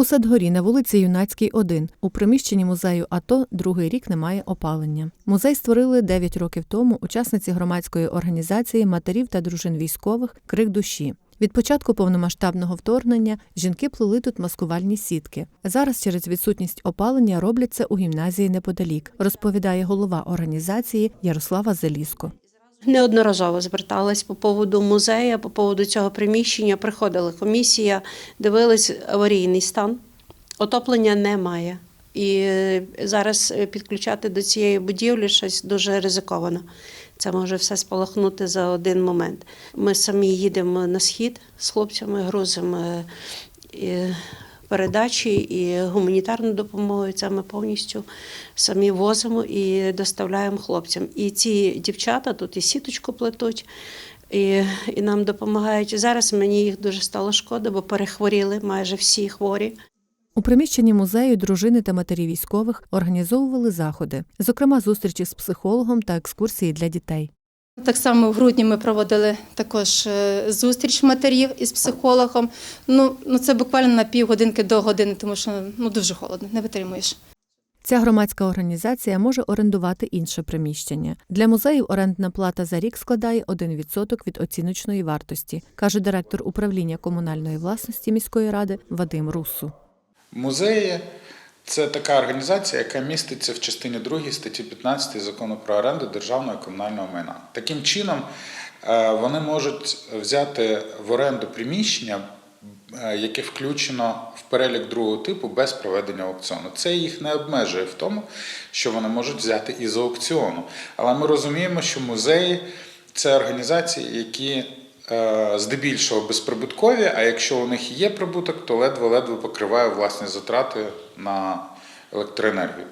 У Садгорі на вулиці Юнацькій, 1. У приміщенні музею АТО другий рік немає опалення. Музей створили 9 років тому учасниці громадської організації матерів та дружин військових Крик душі. Від початку повномасштабного вторгнення жінки плели тут маскувальні сітки. Зараз через відсутність опалення роблять це у гімназії неподалік, розповідає голова організації Ярослава Заліско. Неодноразово зверталась по поводу музею, по поводу цього приміщення. Приходила комісія, дивились аварійний стан. Отоплення немає. І е, зараз е, підключати до цієї будівлі щось дуже ризиковано. Це може все спалахнути за один момент. Ми самі їдемо на схід з хлопцями, грузимо е, передачі і гуманітарну допомогу. Це ми повністю самі возимо і доставляємо хлопцям. І ці дівчата тут і сіточку плетуть. І, і нам допомагають. Зараз мені їх дуже стало шкода, бо перехворіли майже всі хворі. У приміщенні музею дружини та матері військових організовували заходи, зокрема зустрічі з психологом та екскурсії для дітей. Так само в грудні ми проводили також е, зустріч матерів із психологом. Ну, ну це буквально на півгодинки до години, тому що ну дуже холодно, не витримуєш. Ця громадська організація може орендувати інше приміщення. Для музею орендна плата за рік складає 1% від оціночної вартості, каже директор управління комунальної власності міської ради Вадим Руссу. Музеї це така організація, яка міститься в частині 2 статті 15 закону про оренду державного і комунального майна. Таким чином, е, вони можуть взяти в оренду приміщення, е, яке включено в перелік другого типу без проведення аукціону. Це їх не обмежує в тому, що вони можуть взяти із аукціону. Але ми розуміємо, що музеї це організації, які здебільшого безприбуткові, а якщо у них є прибуток, то ледве-ледве покриває власні затрати на електроенергію.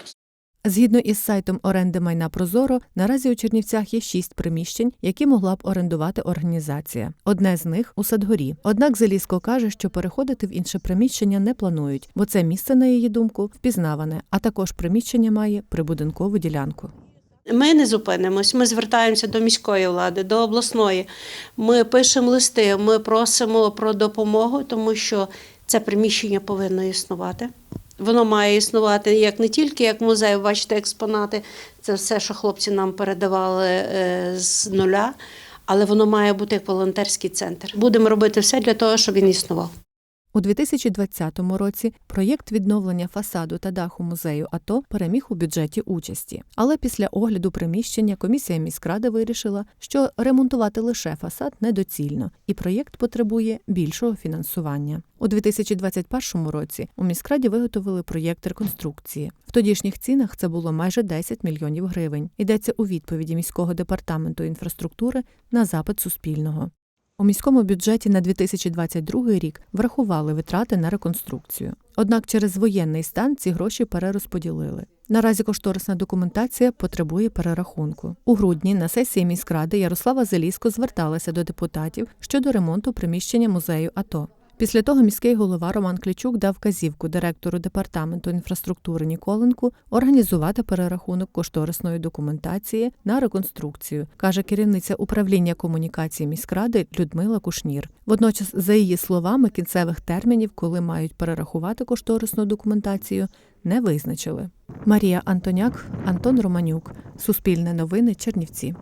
Згідно із сайтом оренди майна Прозоро, наразі у Чернівцях є шість приміщень, які могла б орендувати організація. Одне з них у Садгорі. Однак Заліско каже, що переходити в інше приміщення не планують, бо це місце, на її думку, впізнаване, а також приміщення має прибудинкову ділянку. Ми не зупинимось. Ми звертаємося до міської влади, до обласної. Ми пишемо листи, ми просимо про допомогу, тому що це приміщення повинно існувати. Воно має існувати як не тільки як музей, бачите, експонати, це все, що хлопці нам передавали е, з нуля, але воно має бути як волонтерський центр. Будемо робити все для того, щоб він існував. У 2020 році проєкт відновлення фасаду та даху музею АТО переміг у бюджеті участі. Але після огляду приміщення комісія міськради вирішила, що ремонтувати лише фасад недоцільно, і проєкт потребує більшого фінансування. У 2021 році у міськраді виготовили проєкт реконструкції. В тодішніх цінах це було майже 10 мільйонів гривень. Йдеться у відповіді міського департаменту інфраструктури на запит Суспільного. У міському бюджеті на 2022 рік врахували витрати на реконструкцію. Однак через воєнний стан ці гроші перерозподілили. Наразі кошторисна документація потребує перерахунку. У грудні на сесії міськради Ярослава Зеліско зверталася до депутатів щодо ремонту приміщення музею АТО. Після того міський голова Роман Клічук дав казівку директору департаменту інфраструктури Ніколенку організувати перерахунок кошторисної документації на реконструкцію, каже керівниця управління комунікації міськради Людмила Кушнір. Водночас, за її словами, кінцевих термінів, коли мають перерахувати кошторисну документацію, не визначили. Марія Антоняк, Антон Романюк, Суспільне новини, Чернівці.